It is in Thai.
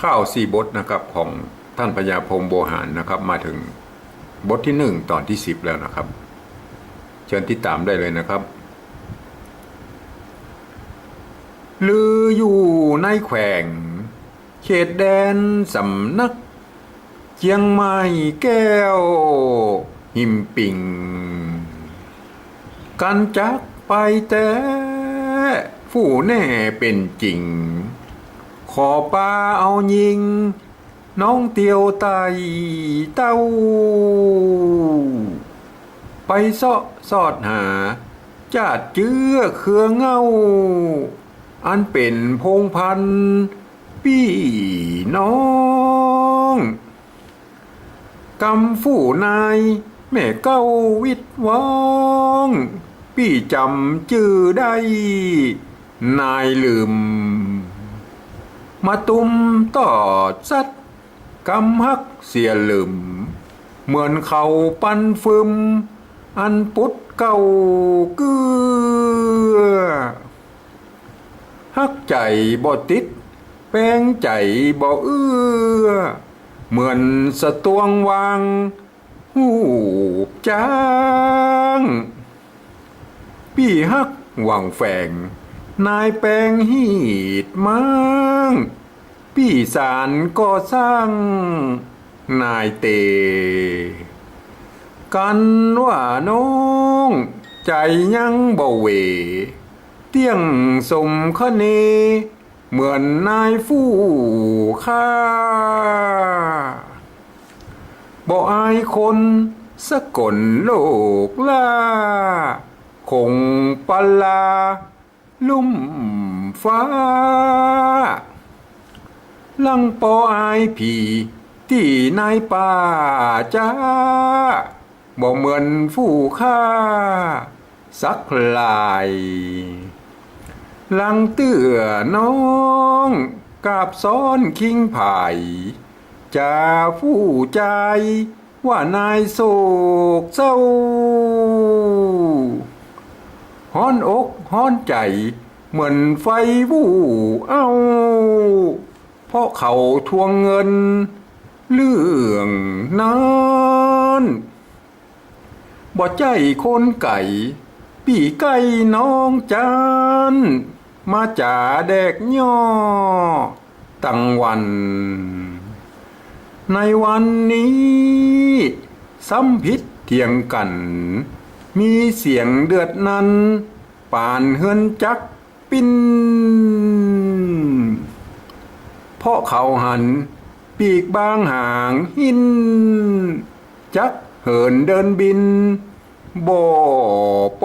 ข้าวสี่บทนะครับของท่านพญาพรหมโบหารนะครับ มาถึงบทที่หนึ่งตอนที่สิบแล้วนะครับ เชิญติดตามได้เลยนะครับ ลืออยู่ในแขวง เขตแดนสำนักเจียงไม้แก้ว หิมปิง กันจักไปแต่ผู้แน่เป็นจริง ขอปาเอายิง น้องเตียวไตเต้า ไปเสาะสอดหา จาดเจื้อเครือเงา อันเป็นพงพันพี่น้องกำผู้นายแม่เก้าวิทวองพี่จำชื่อได้ นายลืม มาตุมต่อสัดกำฮักเสียลืม เหมือนเขาปันฟึม อันปุดเก่าเกือฮักใจบ่ติด แป้งใจบ่เอื้อ เหมือนสะตวงวาง หูบจางพี่ฮักหวังแฝงนายแปลงหีดมัง พี่สารก็สร้างนายเต กันว่าน้อง ใจยังบ่เว เตี้ยงสมคเน เหมือนนายฟู่ข้าบ่อายคนสะกลโลกล่า คงปลา ลุ่มฟ้า ลังปออายผีที่นายป่าจ้าบ่เหมือนผู้ค่า สักลายลังเตื้อน้องกาบซ้อนคิงไผ่จะผู้ใจว่านายโศกเศร้าฮ้อนอกฮ้อนใจ เหมือนไฟวู่เอาเพ ราะเขาทวงเงิน เรื่องนั้นบ่ใจคนไก่ ปีไก่น้องจานมาจ่าแดกย่อตั้งวัน ในวันนี้ซ้ำพิษเทียงกัน มีเสียงเดือดนั้น ป่านเฮือนจักปิ้น เพราะเขาหัน ปีกบางห่างหิน จักเหินเดินบิน บ่โป